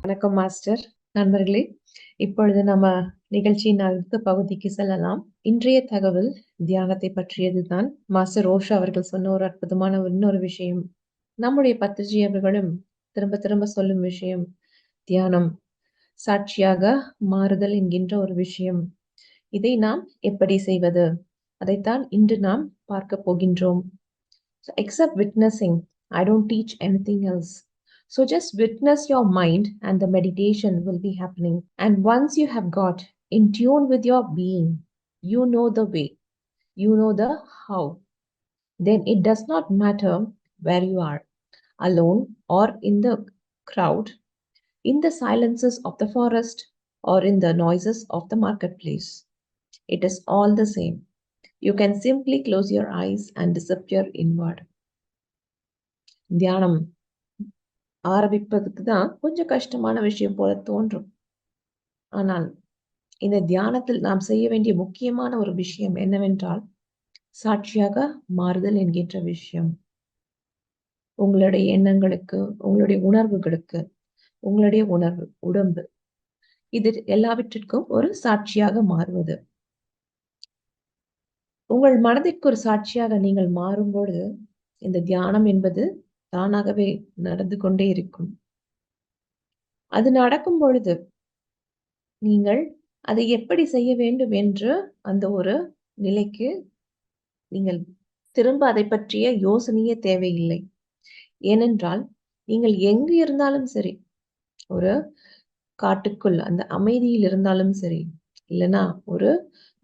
வணக்கம் மாஸ்டர். நண்பர்களே இப்பொழுது நம்ம நிகழ்ச்சியின் அடுத்த பகுதிக்கு செல்லலாம். இன்றைய தகவல் தியானத்தை பற்றியதுதான். மாஸ்டர் ரோஷா அவர்கள் சொன்ன ஒரு அற்புதமான இன்னொரு விஷயம். நம்முடைய பத்திரிஜி அவர்களும் திரும்ப திரும்ப சொல்லும் விஷயம் தியானம். சாட்சியாக மாறுதல் என்கின்ற ஒரு விஷயம். இதை நாம் எப்படி செய்வது? அதைத்தான் இன்று நாம் பார்க்க போகின்றோம். Except witnessing I don't teach anything else. So just witness your mind, and the meditation will be happening. And once you have got in tune with your being, you know the way, you know the how. Then it does not matter where you are, alone or in the crowd, in the silences of the forest or in the noises of the marketplace. It is all the same. You can simply close your eyes and disappear inward. தியானம் ஆரம்பிப்பதுக்கு தான் கொஞ்சம் கஷ்டமான விஷயம் போல தோன்றும். ஆனால் இந்த தியானத்தில் நாம் செய்ய வேண்டிய முக்கியமான ஒரு விஷயம் என்னவென்றால் சாட்சியாக மாறுதல் என்கின்ற விஷயம். உங்களுடைய எண்ணங்களுக்கு உங்களுடைய உணர்வுகளுக்கு உங்களுடைய உணர்வு உடம்பு இது எல்லாவற்றிற்கும் ஒரு சாட்சியாக மாறுவது. உங்கள் மனதிற்கு ஒரு சாட்சியாக நீங்கள் மாறும்பொழுது இந்த தியானம் என்பது தானாகவே நடந்து கொண்டே இருக்கும். அது நடக்கும் பொழுது நீங்கள் அதை எப்படி செய்ய வேண்டும் என்று அந்த ஒரு நிலைக்கு நீங்கள் திரும்ப அதை பற்றிய யோசனையே தேவையில்லை. ஏனென்றால் நீங்கள் எங்கு இருந்தாலும் சரி ஒரு காட்டுக்குள் அந்த அமைதியில் இருந்தாலும் சரி இல்லைன்னா ஒரு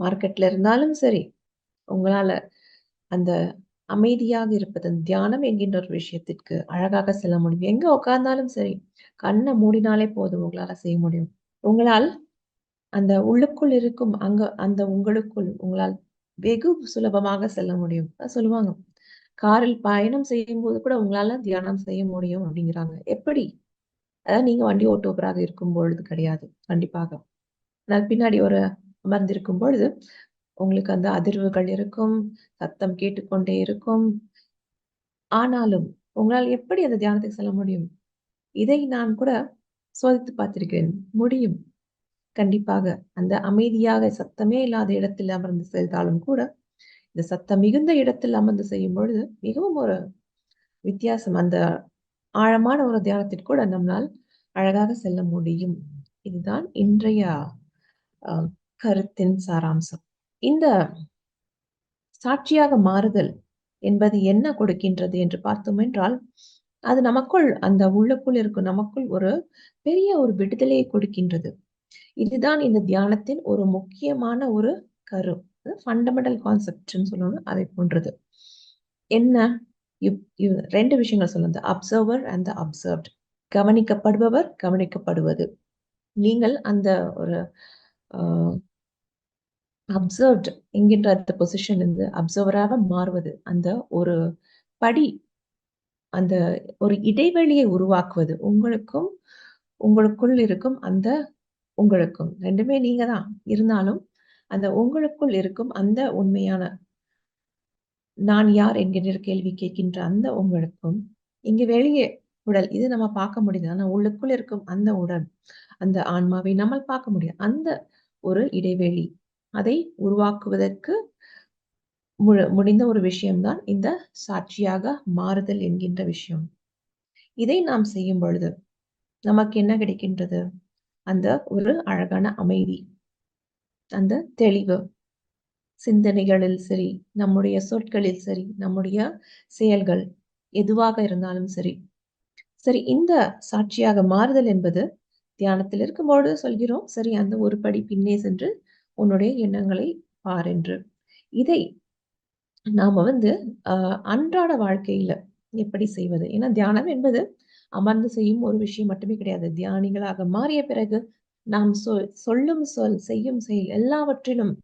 மார்க்கெட்ல இருந்தாலும் சரி உங்களால அந்த அமைதியாக இருப்பதன் தியானம் என்கின்ற ஒரு விஷயத்திற்கு அழகாக செல்ல முடியும். எங்க உட்கார்ந்தாலும் சரி கண்ணை மூடினாலே போதும் உங்களால செய்ய முடியும். உங்களால் அந்த உள்ளுக்குள் இருக்கும் அங்க அந்த உங்களுக்குள் உங்களால் வெகு சுலபமாக செல்ல முடியும். சொல்லுவாங்க. காரில் பயணம் செய்யும் போது கூட உங்களால தியானம் செய்ய முடியும் அப்படிங்கிறாங்க. எப்படி? அதாவது நீங்க வண்டி ஓட்டுவராக இருக்கும் பொழுது கிடையாது. கண்டிப்பாக. நான் பின்னாடி ஒரு அமர்ந்திருக்கும் பொழுது உங்களுக்கு அந்த அதிர்வுகள் இருக்கும் சத்தம் கேட்டுக்கொண்டே இருக்கும். ஆனாலும் உங்களால் எப்படி அந்த தியானத்துக்கு செல்ல முடியும்? இதை நான் கூட சோதித்து பார்த்திருக்கேன் முடியும். கண்டிப்பாக அந்த அமைதியாக சத்தமே இல்லாத இடத்தில் அமர்ந்து செய்தாலும் கூட இந்த சத்தம் மிகுந்த இடத்தில் அமர்ந்து செய்யும் பொழுது மிகவும் ஒரு வித்தியாசம். அந்த ஆழமான ஒரு தியானத்திற்கு கூட நம்மளால் அழகாக செல்ல முடியும். இதுதான் இன்றைய கருத்தின் சாராம்சம். இந்த சாட்சியாக மாறுதல் என்பது என்ன கொடுக்கின்றது என்று பார்த்தோம் என்றால் அது நமக்குள் அந்த உள்ளுக்குள் இருக்கும் நமக்குள் ஒரு பெரிய ஒரு விடுதலையை கொடுக்கின்றது. இதுதான் இந்த தியானத்தின் ஒரு முக்கியமான ஒரு கரு. ஃபண்டமெண்டல் கான்செப்ட்னு சொல்லணும் அதை போன்றது. என்ன? ரெண்டு விஷயங்கள் சொல்லுது. அப்சர்வர் அண்ட் த அப்சர்வ்ட் கவனிக்கப்படுபவர் கவனிக்கப்படுவது. நீங்கள் அந்த ஒரு அப்சர்வ்ட் என்கின்ற அந்த பொசிஷன் இருந்து அப்சர்வராக மாறுவது. அந்த ஒரு படி அந்த ஒரு இடைவெளியை உருவாக்குவது. உங்களுக்கும் உங்களுக்குள் இருக்கும் அந்த உங்களுக்கும். ரெண்டுமே நீங்க தான். இருந்தாலும் அந்த உங்களுக்குள் இருக்கும் அந்த உண்மையான நான் யார் என்கின்ற கேள்வி கேட்கின்ற அந்த உங்களுக்கும் இங்கு வெளியே உடல் இது நம்ம பார்க்க முடியுது. ஆனா உள்ளுக்குள் இருக்கும் அந்த உடல் அந்த ஆன்மாவை நம்ம பார்க்க முடியும் அந்த ஒரு இடைவெளி அதை உருவாக்குவதற்கு முடிந்த ஒரு விஷயம்தான் இந்த சாட்சியாக மாறுதல் என்கின்ற விஷயம். இதை நாம் செய்யும் பொழுது நமக்கு என்ன கிடைக்கின்றது? அந்த ஒரு அழகான அமைதி அந்த தெளிவு. சிந்தனைகளில் சரி நம்முடைய சொற்களில் சரி நம்முடைய செயல்கள் எதுவாக இருந்தாலும் சரி. சரி இந்த சாட்சியாக மாறுதல் என்பது தியானத்தில் இருக்கும்போது சொல்கிறோம். சரி அந்த ஒரு படி பின்னே சென்று உன்னுடைய எண்ணங்களை பார் என்று. இதை நாம வந்து ஆஹ் அன்றாட வாழ்க்கையில எப்படி செய்வது? ஏன்னா தியானம் என்பது அமர்ந்து செய்யும் ஒரு விஷயம் மட்டுமே கிடையாது. தியானிகளாக மாறிய பிறகு நாம் சொல் சொல்லும் சொல் செய்யும் செயல் எல்லாவற்றிலும்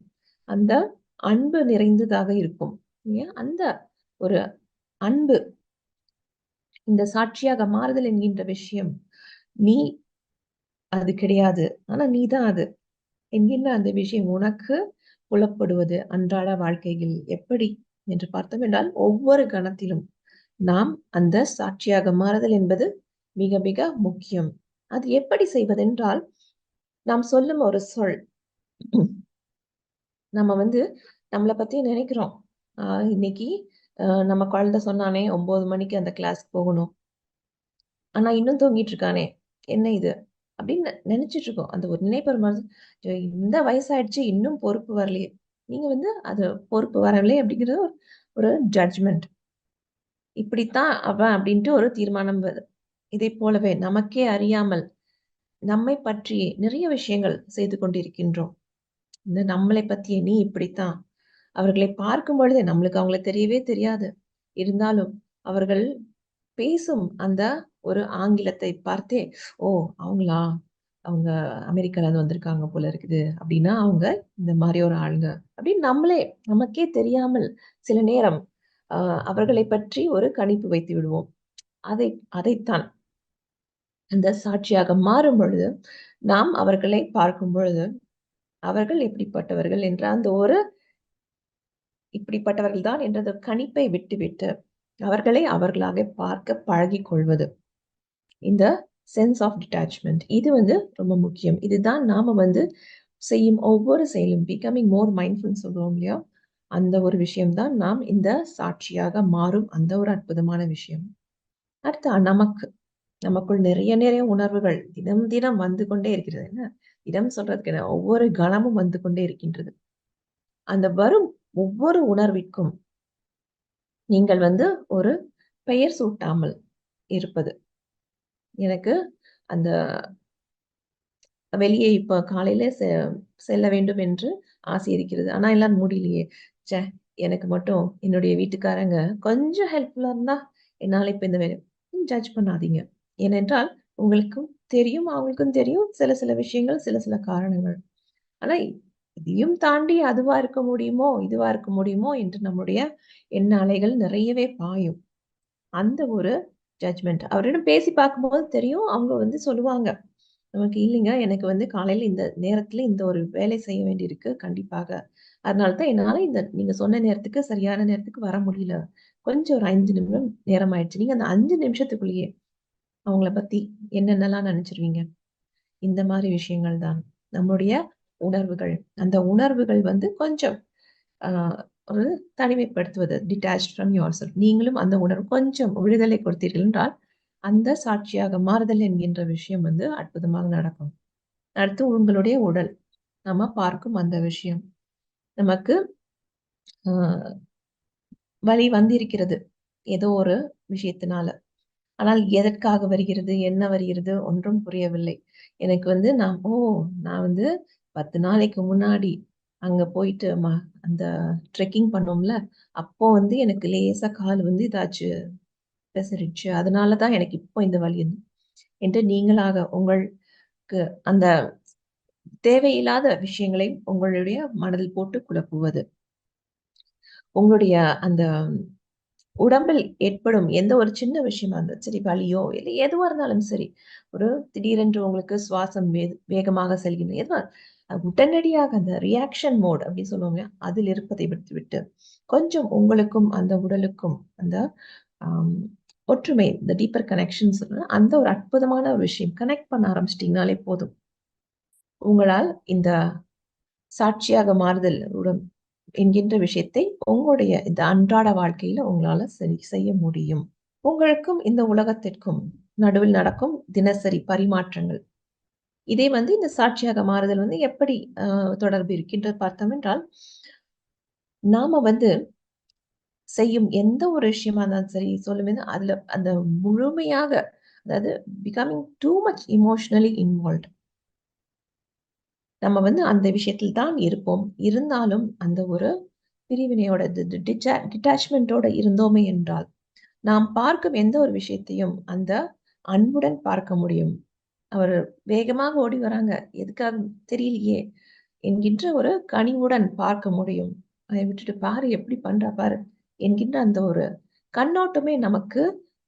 அந்த அன்பு நிறைந்ததாக இருக்கும். அந்த ஒரு அன்பு இந்த சாட்சியாக மாறுதல் என்கின்ற விஷயம் நீ அது கிடையாது. ஆனா நீதான் அது. என்கின்ற அந்த விஷயம் உனக்கு புலப்படுவது அன்றாட வாழ்க்கையில் எப்படி என்று பார்த்தோம் என்றால் ஒவ்வொரு கணத்திலும் நாம் அந்த சாட்சியாக மாறுதல் என்பது மிக மிக முக்கியம். அது எப்படி செய்வதென்றால் நாம் சொல்லும் ஒரு சொல். நம்ம வந்து நம்மளை பத்தி நினைக்கிறோம். ஆஹ் இன்னைக்கு ஆஹ் நம்ம குழந்தை சொன்னானே ஒன்பது மணிக்கு அந்த கிளாஸ்க்கு போகணும். ஆனா இன்னும் தூங்கிட்டு இருக்கானே. என்ன இது? அப்படின்னு நினைச்சிட்டு இருக்கோம் அந்த ஒரு நினைப்பெரு மாதிரி இந்த வயசாயிடுச்சு இன்னும் பொறுப்பு வரலையே. நீங்க வந்து அது பொறுப்பு வரலையே அப்படிங்கிறது ஒரு ஒரு ஜட்ஜ்மெண்ட் இப்படித்தான் அவன் அப்படின்ட்டு ஒரு தீர்மானம் வருது இதை போலவே நமக்கே அறியாமல் நம்மை பற்றி நிறைய விஷயங்கள் செய்து கொண்டிருக்கின்றோம். இந்த நம்மளை பத்திய நீ இப்படித்தான். அவர்களை பார்க்கும் பொழுதே நம்மளுக்கு அவங்கள தெரியவே தெரியாது. இருந்தாலும் அவர்கள் பேசும் அந்த ஒரு ஆங்கிலத்தை பார்த்தே ஓ அவங்களா? அவங்க அமெரிக்கால இருந்து வந்திருக்காங்க போல இருக்குது. அப்படின்னா அவங்க இந்த மாதிரி ஒரு ஆளுங்க. அப்படின்னு நம்மளே நமக்கே தெரியாமல் சில நேரம் ஆஹ் அவர்களை பற்றி ஒரு கணிப்பு வைத்து விடுவோம். அதை அதைத்தான். அந்த சாட்சியாக மாறும் பொழுது நாம் அவர்களை பார்க்கும் பொழுது அவர்கள் எப்படிப்பட்டவர்கள் என்ற அந்த ஒரு இப்படிப்பட்டவர்கள் தான் என்ற கணிப்பை விட்டுவிட்டு அவர்களை அவர்களாக பார்க்க பழகி கொள்வது இந்த சென்ஸ் ஆஃப் டிட்டாச்மெண்ட் இது வந்து ரொம்ப முக்கியம். இதுதான் நாம வந்து செய்யும் ஒவ்வொரு செயலும் பிகமிங் மோர் மைண்ட்ஃபுல் சொல்லுவோம் இல்லையா? அந்த ஒரு விஷயம்தான் நாம் இந்த சாட்சியாக மாறும். அந்த ஒரு அற்புதமான விஷயம். அடுத்து நமக்கு நமக்குள் நிறைய நிறைய உணர்வுகள் தினம் தினம் வந்து கொண்டே இருக்கிறது. என்ன? தினம் சொல்றதுக்கு என்ன? ஒவ்வொரு கணமும் வந்து கொண்டே இருக்கின்றது. அந்த வரும் ஒவ்வொரு உணர்விற்கும் நீங்கள் வந்து ஒரு பெயர் சூட்டாமல் இருப்பது. எனக்கு அந்த வெளியே இப்ப காலையில செல்ல வேண்டும் என்று ஆசை இருக்கிறது. ஆனா எல்லாம் முடியலையே. சே எனக்கு மட்டும் என்னுடைய வீட்டுக்காரங்க கொஞ்சம் ஹெல்ப்ஃபுல்லா இருந்தா என்னால இப்ப இந்த வேலை ஜட்ஜ் பண்ணாதீங்க. ஏனென்றால் உங்களுக்கும் தெரியும் அவங்களுக்கும் தெரியும் சில சில விஷயங்கள் சில சில காரணங்கள். ஆனா இதையும் தாண்டி அதுவா இருக்க முடியுமோ இதுவா இருக்க முடியுமோ என்று நம்முடைய எண்ண அலைகள் நிறையவே பாயும். அந்த ஒரு ஜட்ஜ்மெண்ட் அவரிடம் பேசி பார்க்கும்போது தெரியும் அவங்க வந்து சொல்லுவாங்க நமக்கு இல்லைங்க எனக்கு வந்து காலையில இந்த நேரத்துல இந்த ஒரு வேலை செய்ய வேண்டியிருக்கு கண்டிப்பாக. அதனால தான் என்னால இந்த நீங்க சொன்ன நேரத்துக்கு சரியான நேரத்துக்கு வர முடியல. கொஞ்சம் ஒரு அஞ்சு நிமிடம் நேரம் ஆயிடுச்சு நீங்க அந்த அஞ்சு நிமிஷத்துக்குள்ளேயே அவங்கள பத்தி என்னென்னலாம் நினைச்சிருவீங்க? இந்த மாதிரி விஷயங்கள் தான் நம்முடைய உணர்வுகள். அந்த உணர்வுகள் வந்து கொஞ்சம் ஒரு தனிமைப்படுத்துவது டிட்டாச் ஃப்ரம் யுவர் செல் நீங்களும் அந்த உணர்வு கொஞ்சம் விடுதலை கொடுத்தீர்கள் என்றால் அந்த சாட்சியாக மாறுதல் என்கின்ற விஷயம் வந்து அற்புதமாக நடக்கும். அடுத்து உங்களுடைய உடல். நம்ம பார்க்கும் அந்த விஷயம். நமக்கு வழி வந்திருக்கிறது ஏதோ ஒரு விஷயத்தினால. ஆனால் எதற்காக வருகிறது என்ன வருகிறது ஒன்றும் புரியவில்லை. எனக்கு வந்து நான் ஓ நான் வந்து பத்து நாளைக்கு முன்னாடி அங்க போயிட்டு அந்த ட்ரெக்கிங் பண்ணோம்ல அப்போ வந்து எனக்கு லேசா கால் வந்து இதாச்சு பெசரிச்சு. அதனாலதான் எனக்கு இப்போ இந்த வழி என்று நீங்களாக உங்களுக்கு அந்த தேவையில்லாத விஷயங்களை உங்களுடைய மனதில் போட்டு குழப்புவது. உங்களுடைய அந்த உடம்பில் ஏற்படும் எந்த ஒரு சின்ன விஷயமா இருந்தாலும் சரி வலியோ இல்லை எதுவா இருந்தாலும் சரி ஒரு திடீரென்று உங்களுக்கு சுவாசம் வே வேகமாக செல்கின்ற எதுவா உடனடியாக அந்த ரியாக்ஷன் மோட் அப்படின்னு சொல்லுவாங்க அதில் இருப்பதை விட்டு விட்டு கொஞ்சம் உங்களுக்கும் அந்த உடலுக்கும் அந்த ஒற்றுமை இந்த டீப்பர் கனெக்ஷன் அந்த ஒரு அற்புதமான ஒரு விஷயம் கனெக்ட் பண்ண ஆரம்பிச்சிட்டிங்கனாலே போதும். உங்களால் இந்த சாட்சியாக மாறுதல் என்கின்ற விஷயத்தை உங்களுடைய இந்த அன்றாட வாழ்க்கையில உங்களால சரி செய்ய முடியும். உங்களுக்கும் இந்த உலகத்திற்கும் நடுவில் நடக்கும் தினசரி பரிமாற்றங்கள். இதே வந்து இந்த சாட்சியாக மாறுதல் வந்து எப்படி தொடர்பு இருக்கின்றது பார்த்தோம் என்றால் நாம வந்து செய்யும் எந்த ஒரு விஷயமா இருந்தாலும் சரி சொல்லுமே அதுல அந்த முழுமையாக அதாவது becoming too much emotionally involve நம்ம வந்து அந்த விஷயத்தில் தான் இருப்போம். இருந்தாலும் அந்த ஒரு பிரிவினையோட டிட்டாச்மெண்டோட இருந்தோமே என்றால் நாம் பார்க்கும் எந்த ஒரு விஷயத்தையும் அந்த அன்புடன் பார்க்க முடியும். அவர் வேகமாக ஓடி வராங்க. எதுக்காக தெரியலையே என்கின்ற ஒரு கனிவுடன் பார்க்க முடியும். அதை விட்டுட்டு பாரு எப்படி பண்றா பாரு என்கின்ற அந்த ஒரு கண்ணோட்டமே நமக்கு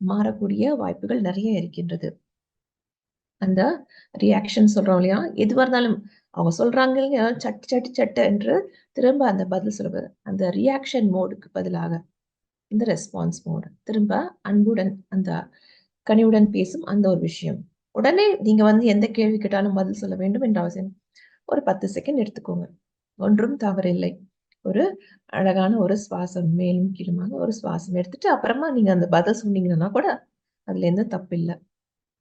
மாறக்கூடிய வாய்ப்புகள் நிறைய இருக்கின்றது. அந்த ரியாக்ஷன் சொல்றோம் இல்லையா? எதுவாக இருந்தாலும் அவங்க சொல்றாங்க இல்லையா? சட்டு சட்டு சட்டு என்று திரும்ப அந்த பதில் சொல்வது அந்த ரியாக்ஷன் மோடுக்கு பதிலாக இந்த ரெஸ்பான்ஸ் மோட் திரும்ப அன்புடன் அந்த கனிவுடன் பேசும் அந்த ஒரு விஷயம். உடனே நீங்க வந்து எந்த கேள்வி கேட்டாலும் பதில் சொல்ல வேண்டும் என்ற அவசியம். ஒரு பத்து செகண்ட் எடுத்துக்கோங்க. ஒன்றும் தவறில்லை. ஒரு அழகான ஒரு சுவாசம் மேலும் கீழுமாக ஒரு சுவாசம் எடுத்துட்டு அப்புறமா நீங்க அந்த பதில் சொன்னீங்கன்னா கூட அதுல எந்த தப்பு இல்லை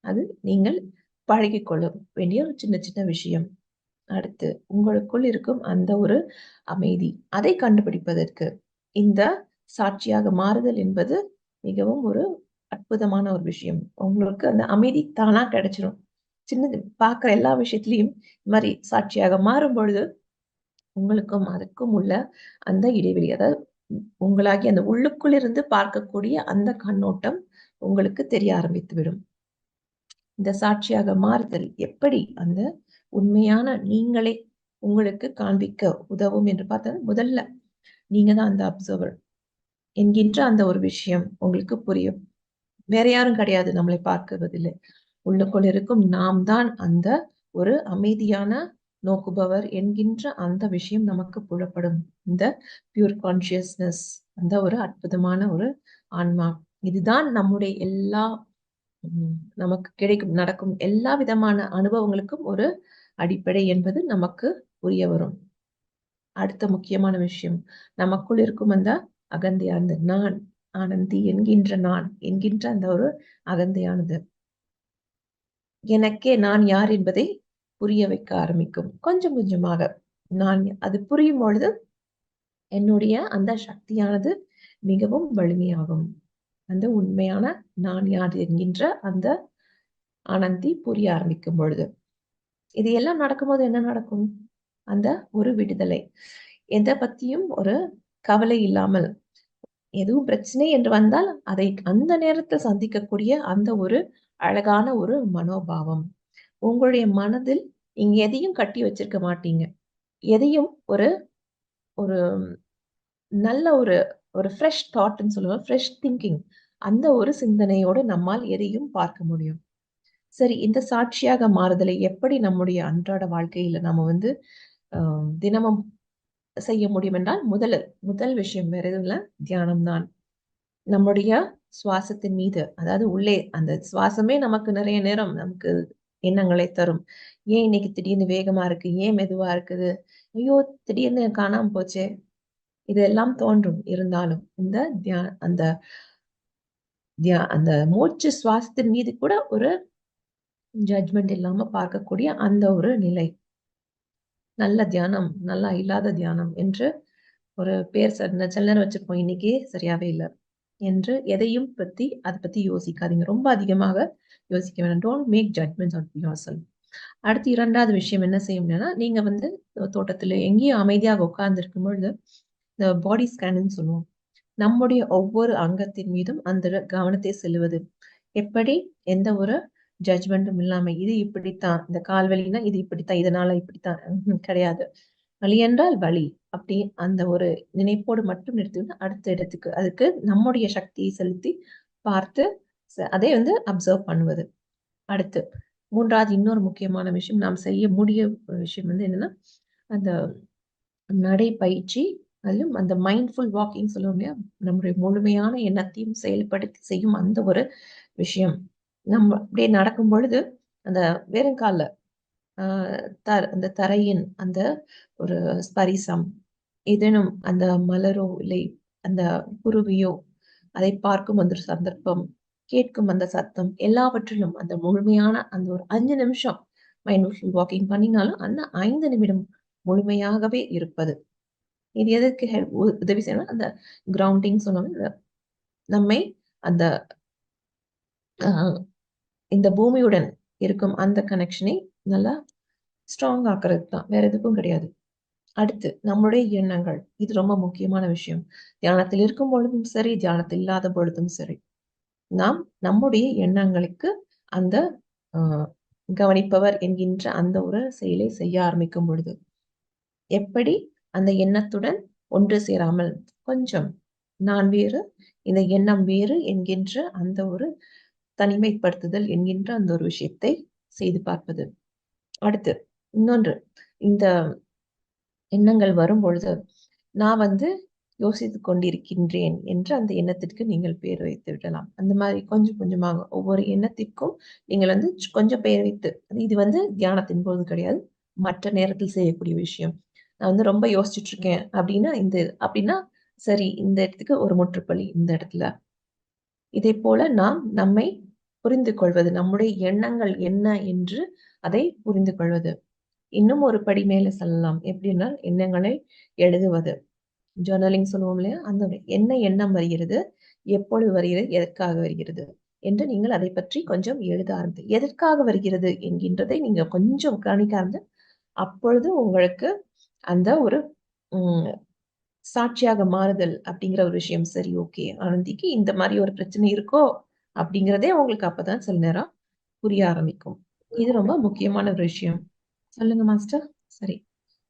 அது நீங்கள் பழகிக்கொள்ள வேண்டிய ஒரு சின்ன சின்ன விஷயம். அடுத்து உங்களுக்குள் இருக்கும் அந்த ஒரு அமைதி. அதை கண்டுபிடிப்பதற்கு இந்த சாட்சியாக மாறுதல் என்பது மிகவும் ஒரு அற்புதமான ஒரு விஷயம். உங்களுக்கு அந்த அமைதி தானா கிடைச்சிடும் சின்னது பார்க்குற எல்லா விஷயத்துலையும் இது மாதிரி சாட்சியாக மாறும் பொழுது உங்களுக்கும் அதுக்கும் உள்ள அந்த இடைவெளி அதாவது உங்களாகி அந்த உள்ளுக்குள்ளிருந்து பார்க்கக்கூடிய அந்த கண்ணோட்டம் உங்களுக்கு தெரிய ஆரம்பித்து விடும் இந்த சாட்சியாக மாறுதல் எப்படி அந்த உண்மையான நீங்களே உங்களுக்கு காண்பிக்க உதவும் என்று பார்த்தா முதல்ல நீங்க தான் அந்த அப்சர்வர் என்கின்ற அந்த ஒரு விஷயம் உங்களுக்கு புரியும். வேற யாரும் கிடையாது நம்மளை பார்க்குவதில்லை உள்ளுக்குள் இருக்கும் நாம் தான் அந்த ஒரு அமைதியான நோக்குபவர் என்கின்ற அந்த விஷயம் நமக்கு புலப்படும். இந்த பியூர் கான்சியஸ்னஸ் அந்த ஒரு அற்புதமான ஒரு ஆன்மா. இதுதான் நம்முடைய எல்லா நமக்கு கிடைக்கும் நடக்கும் எல்லா விதமான அனுபவங்களுக்கும் ஒரு அடிப்படை என்பது நமக்கு புரிய வரும். அடுத்த முக்கியமான விஷயம். நமக்குள் இருக்கும் அந்த அகந்தையானது நான். ஆனந்தி என்கின்ற நான் என்கின்ற அந்த ஒரு அகந்தையானது. எனக்கே நான் யார் என்பதை புரிய வைக்க ஆரம்பிக்கும். கொஞ்சம் கொஞ்சமாக நான் அது புரியும் பொழுது என்னுடைய அந்த சக்தியானது மிகவும் வலிமையாகும். அந்த உண்மையான நான் யார் என்கின்ற அந்த ஆனந்தி புரிய ஆரம்பிக்கும் பொழுது. இது எல்லாம் நடக்கும்போது என்ன நடக்கும்? அந்த ஒரு விடுதலை. எதை பத்தியும் ஒரு கவலை இல்லாமல் எதுவும் பிரச்சனை என்று வந்தால் அதை அந்த நேரத்தில் சந்திக்கக்கூடிய அந்த ஒரு அழகான ஒரு மனோபாவம். உங்களுடைய மனதில் நீங்க எதையும் கட்டி வச்சிருக்க மாட்டீங்க. எதையும் ஒரு ஒரு நல்ல ஒரு ஒரு ஃப்ரெஷ் தாட்னு சொல்லுவோம். ஃப்ரெஷ் திங்கிங் அந்த ஒரு சிந்தனையோடு நம்மால் எதையும் பார்க்க முடியும். சரி இந்த சாட்சியாக மாறுதலை எப்படி நம்முடைய அன்றாட வாழ்க்கையில நம்ம வந்து தினமும் செய்ய முடியும் என்றால் முதல் முதல் விஷயம் வேற எதுவும் இல்லை. தியானம் தான் நம்முடைய சுவாசத்தின் மீது அதாவது உள்ளே அந்த சுவாசமே நமக்கு நிறைய நேரம் நமக்கு எண்ணங்களை தரும். ஏன் இன்னைக்கு திடீர்னு வேகமா இருக்கு? ஏன் மெதுவா இருக்குது? ஐயோ திடீர்னு காணாம போச்சே. இதெல்லாம் தோன்றும். இருந்தாலும் இந்த தியா அந்த தியா அந்த மூச்சு சுவாசத்தின் மீது கூட ஒரு ஜட்மெண்ட் இல்லாம பார்க்கக்கூடிய அந்த ஒரு நிலை. நல்ல தியானம் நல்லா இல்லாத தியானம் என்று ஒரு பேர் சில நேரம் வச்சிருப்போம் இன்னைக்கு சரியாவே இல்லை என்று எதையும் பத்தி அதை பத்தி யோசிக்காதீங்க. ரொம்ப அதிகமாக யோசிக்க வேண்டாம் don't make judgments on your self அடுத்து இரண்டாவது விஷயம் என்ன செய்யணும்னா நீங்க வந்து தோட்டத்துல எங்கேயும் அமைதியாக உட்கார்ந்து இருக்கும் பொழுது இந்த பாடி ஸ்கேன்னு சொல்லுவோம். நம்முடைய ஒவ்வொரு அங்கத்தின் மீதும் அந்த கவனத்தை செல்வது. எப்படி? எந்த ஒரு ஜட்ஜ்மெண்ட்டும் இல்லாம இது இப்படித்தான் இந்த கால் வலினா இது இப்படித்தான் இதனால இப்படித்தான். கிடையாது. வலி என்றால் வலி. அப்படி அந்த ஒரு நினைப்போடு மட்டும் நிறுத்திவிட்டு அடுத்த இடத்துக்கு அதுக்கு நம்முடைய சக்தியை செலுத்தி பார்த்து அதை வந்து அப்சர்வ் பண்ணுவது. அடுத்து மூன்றாவது இன்னொரு முக்கியமான விஷயம் நாம் செய்ய முடிய விஷயம் வந்து என்னன்னா அந்த நடைப்பயிற்சி அதிலும் அந்த மைண்ட்ஃபுல் வாக்கிங் சொல்லுவோம் இல்லையா? நம்முடைய முழுமையான எண்ணத்தையும் செயல்படுத்தி செய்யும் அந்த ஒரு விஷயம். நம்ம அப்படியே நடக்கும் பொழுது அந்த வெறுங்கால தர் அந்த தரையின் அந்த ஒரு ஸ்பரிசம் ஏதேனும் அந்த மலரோ இல்லை அந்த குருவியோ அதை பார்க்கும் அந்த சந்தர்ப்பம் கேட்கும் அந்த சத்தம் எல்லாவற்றிலும் அந்த முழுமையான அந்த ஒரு அஞ்சு நிமிஷம் மைண்ட் வாக்கிங் பண்ணினாலும் அந்த ஐந்து நிமிடம் முழுமையாகவே இருப்பது. இது எதற்கு உதவி செய்யணும் அந்த கிரவுண்டிங் சொன்னோம் நம்மை அந்த இந்த பூமியுடன் இருக்கும் அந்த கனெக்ஷனை நல்லா ஸ்ட்ராங் ஆக்குறது தான் வேற எதுக்கும் கிடையாது. அடுத்து நம்மளுடைய எண்ணங்கள். இது ரொம்ப முக்கியமான விஷயம். தியானத்தில் இருக்கும் பொழுதும் சரி தியானத்தில் இல்லாத பொழுதும் சரி. நாம் நம்முடைய எண்ணங்களுக்கு அந்த கவனிப்பவர் என்கின்ற அந்த ஒரு செயலை செய்ய ஆரம்பிக்கும் பொழுது எப்படி அந்த எண்ணத்துடன் ஒன்று சேராமல் கொஞ்சம் நான் வேறு இந்த எண்ணம் வேறு என்கின்ற அந்த ஒரு தனிமைப்படுத்துதல் என்கின்ற அந்த ஒரு விஷயத்தை செய்து பார்ப்பது அடுத்து இன்னொன்று இந்த எண்ணங்கள் வரும் பொழுது நான் வந்து யோசித்துக் கொண்டிருக்கின்றேன் என்று அந்த எண்ணத்திற்கு நீங்கள் பெயர் வைத்து விடலாம். அந்த மாதிரி கொஞ்சம் கொஞ்சமாக ஒவ்வொரு எண்ணத்திற்கும் நீங்கள் வந்து கொஞ்சம் பெயர் வைத்து இது வந்து தியானத்தின் போது கிடையாது. மற்ற நேரத்தில் செய்யக்கூடிய விஷயம். நான் வந்து ரொம்ப யோசிச்சுட்டு இருக்கேன் அப்படின்னா இந்த அப்படின்னா சரி இந்த இடத்துக்கு ஒரு முற்றுப்பள்ளி இந்த இடத்துல. இதே போல நாம் நம்மை புரிந்து கொள்வது. நம்முடைய எண்ணங்கள் என்ன என்று அதை புரிந்து கொள்வது. இன்னும் ஒரு படி மேல செல்லலாம். எப்படின்னா எண்ணங்களை எழுதுவது. ஜேர்னலிங் சொல்லுவோம் இல்லையா? அந்த என்ன எண்ணம் வருகிறது? எப்பொழுது வருகிறது? எதற்காக வருகிறது? என்று நீங்கள் அதை பற்றி கொஞ்சம் எழுத ஆரம்பி எதற்காக வருகிறது என்கின்றதை நீங்க கொஞ்சம் கவனிக்க ஆரம்பித்து, அப்பொழுது உங்களுக்கு அந்த ஒரு சாட்சியாக மாறுதல் அப்படிங்கிற ஒரு விஷயம். சரி ஓகே. ஆனந்திக்கு இந்த மாதிரி ஒரு பிரச்சனை இருக்கோ! அப்படிங்கிறதே உங்களுக்கு அப்பதான் சில நேரம் புரிய ஆரம்பிக்கும். இது ரொம்ப முக்கியமான ஒரு விஷயம். சொல்லுங்க மாஸ்டர். சரி.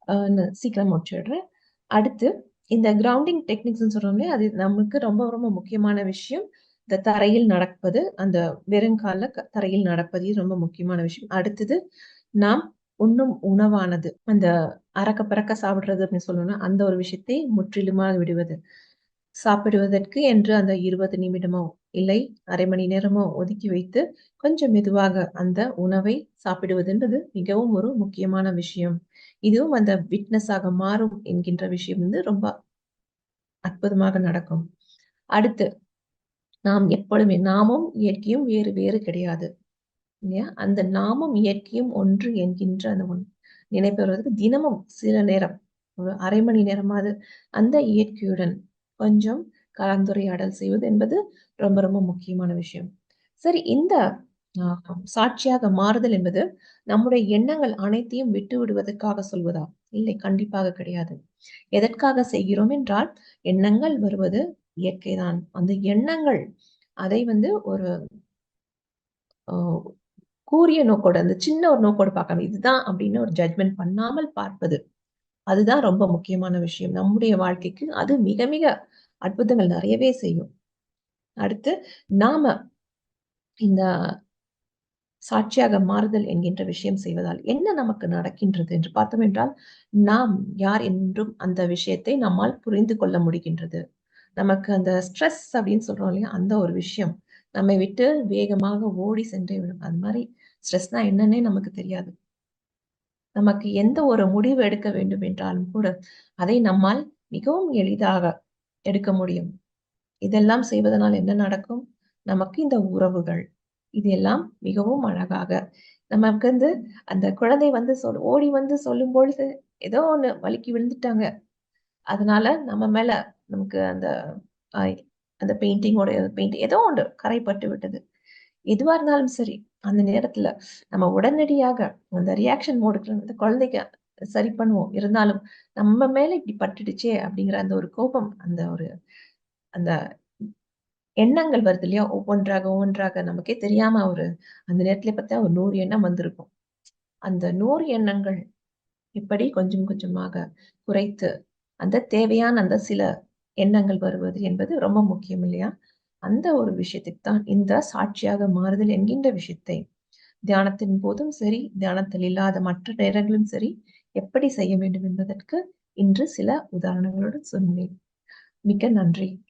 நான் சீக்கிரம் முடிச்சிடுறேன். அடுத்து இந்த கிரவுண்டிங் டெக்னிக்ஸ்னு சொல்றோம் அது நமக்கு ரொம்ப ரொம்ப முக்கியமான விஷயம். இந்த தரையில் நடப்பது, அந்த வெறுங்கால க தரையில் நடப்பது ரொம்ப முக்கியமான விஷயம். அடுத்தது நாம் உண்ணும் உணவானது, அந்த அறக்க பறக்க சாப்பிடுறது அப்படின்னு சொல்லணும்னா, அந்த ஒரு விஷயத்தை முற்றிலுமாக விடுவது. சாப்பிடுவதற்கு என்று அந்த 20 நிமிடமோ, இல்லை அரை மணி நேரமோ ஒதுக்கி வைத்து, கொஞ்சம் மெதுவாக அந்த உணவை சாப்பிடுவதுன்றது மிகவும் ஒரு முக்கியமான விஷயம். இதுவும் அந்த விட்னஸாக மாறும் என்கின்ற விஷயம் வந்து ரொம்ப அற்புதமாக நடக்கும். அடுத்து, நாம் எப்பொழுதுமே நாமும் இயற்கையும் வேறு வேறு கிடையாது. இல்லையா? அந்த நாமும் இயற்கையும் ஒன்று என்கின்ற அந்த ஒன் நினைப்பு தினமும் சில நேரம், ஒரு அரை மணி நேரமாவது அந்த இயற்கையுடன் கொஞ்சம் கலந்துரையாடல் செய்வது என்பது ரொம்ப ரொம்ப முக்கியமான விஷயம். சரி இந்த சாட்சியாக மாறுதல் என்பது நம்முடைய எண்ணங்கள் அனைத்தையும் விட்டு விடுவதற்காக சொல்வதா? இல்லை, கண்டிப்பாக கிடையாது. எதற்காக செய்கிறோம் என்றால், எண்ணங்கள் வருவது இயற்கைதான். அந்த எண்ணங்கள் அதை வந்து ஒரு கூறிய நோக்கோடு நோக்கோட, அந்த சின்ன ஒரு நோக்கோட பார்க்காம, இதுதான் அப்படின்னு ஒரு ஜட்ஜ்மென்ட் பண்ணாமல் பார்ப்பது. அதுதான் ரொம்ப முக்கியமான விஷயம். நம்முடைய வாழ்க்கைக்கு அது மிக மிக அற்புதங்கள் நிறையவே செய்யும். அடுத்து நாம இந்த சாட்சியாக மாறுதல் என்கின்ற விஷயம் செய்வதால் என்ன நமக்கு நடக்கின்றது என்று பார்த்தோம் என்றால், நாம் யார் என்றும் அந்த விஷயத்தை நம்மால் புரிந்து கொள்ள முடிகின்றது. நமக்கு அந்த ஸ்ட்ரெஸ் அப்படின்னு சொல்றோம் இல்லையா? அந்த ஒரு விஷயம் நம்மை விட்டு வேகமாக ஓடி சென்றே விடும். அது மாதிரி ஸ்ட்ரெஸ்னா என்னன்னே நமக்கு தெரியாது. நமக்கு எந்த ஒரு முடிவு எடுக்க வேண்டும் என்றாலும் கூட, அதை நம்மால் மிகவும் எளிதாக எடுக்க முடியும். இதெல்லாம் செய்வதனால் என்ன நடக்கும்? நமக்கு இந்த உறவுகள், இது எல்லாம் மிகவும் அழகாக நமக்கு வந்து அந்த குழந்தை வந்து சொல் ஓடி வந்து சொல்லும்பொழுது, ஏதோ ஒண்ணு வலுக்கி விழுந்துட்டாங்க. அதனால நம்ம மேல நமக்கு அந்த அந்த பெயிண்டிங்கோட பெயிண்ட் ஏதோ ஒன்று கரைப்பட்டு விட்டது. எதுவா இருந்தாலும் சரி, அந்த நேரத்துல நம்ம உடனடியாக அந்த ரியாக்ஷன் மோடுக்கு அந்த குழந்தைக்கு சரி பண்ணுவோம். இருந்தாலும் நம்ம மேல இப்படி பட்டுடுச்சே அப்படிங்கிற அந்த ஒரு கோபம், அந்த ஒரு அந்த எண்ணங்கள் வருது இல்லையா? ஒவ்வொன்றாக, ஒவ்வொன்றாக நமக்கே தெரியாம ஒரு அந்த நேரத்திலே பார்த்தா ஒரு நூறு எண்ணம் வந்திருக்கும். அந்த நூறு எண்ணங்கள் இப்படி கொஞ்சம் கொஞ்சமாக குறைத்து, அந்த தேவையான அந்த சில எண்ணங்கள் வருவது என்பது ரொம்ப முக்கியம் இல்லையா? அந்த ஒரு விஷயத்துக்கு தான் இந்த சாட்சியாக மாறுதல் என்கின்ற விஷயத்தை தியானத்தின் போதும் சரி, தியானத்தில் இல்லாத மற்ற நேரங்களிலும் சரி, எப்படி செய்ய வேண்டும் என்பதற்கு இன்று சில உதாரணங்களுடன் சொன்னேன். மிக்க நன்றி.